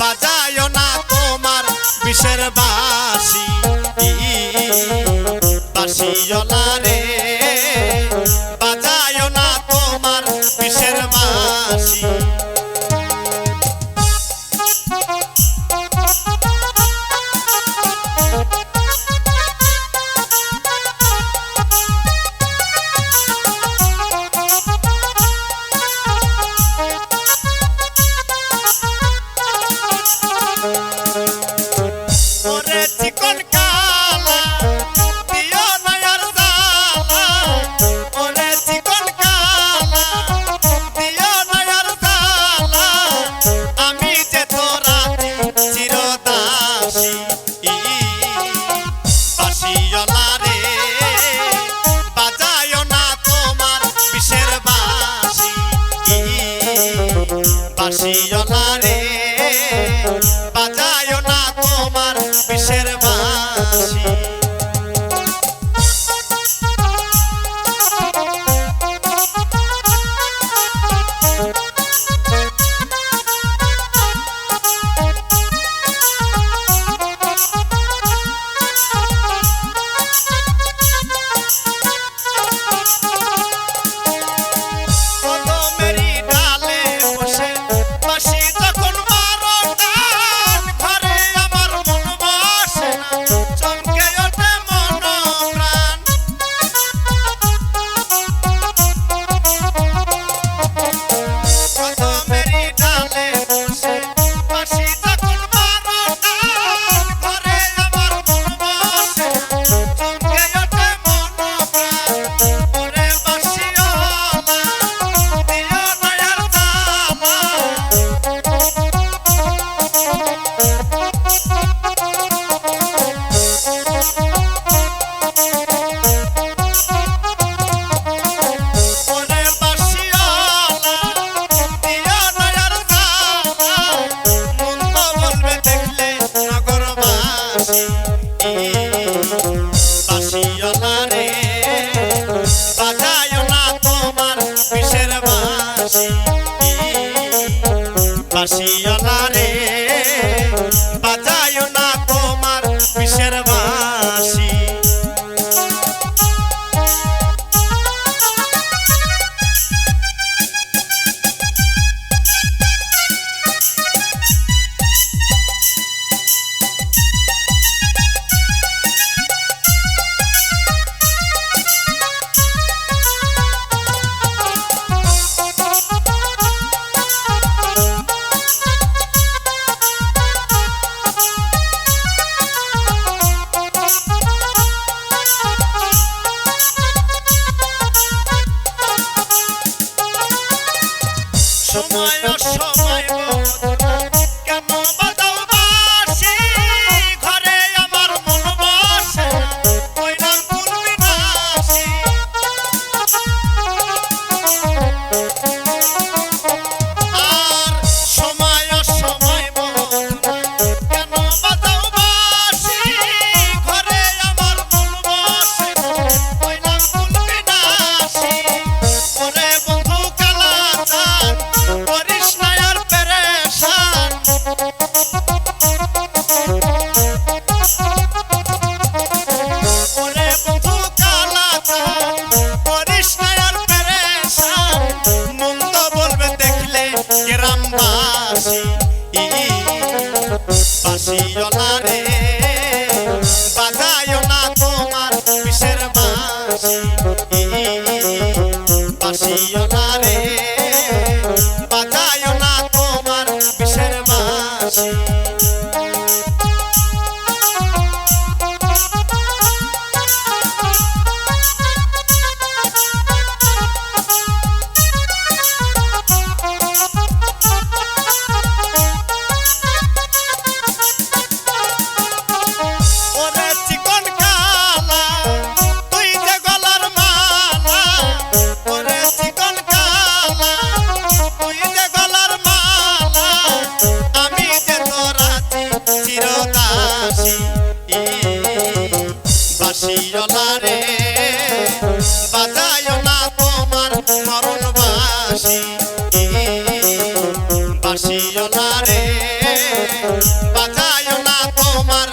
বাজায় না তোমার বিষের বাসি। বাসিওলা রে money. আমারে বাঁচায় না তোমার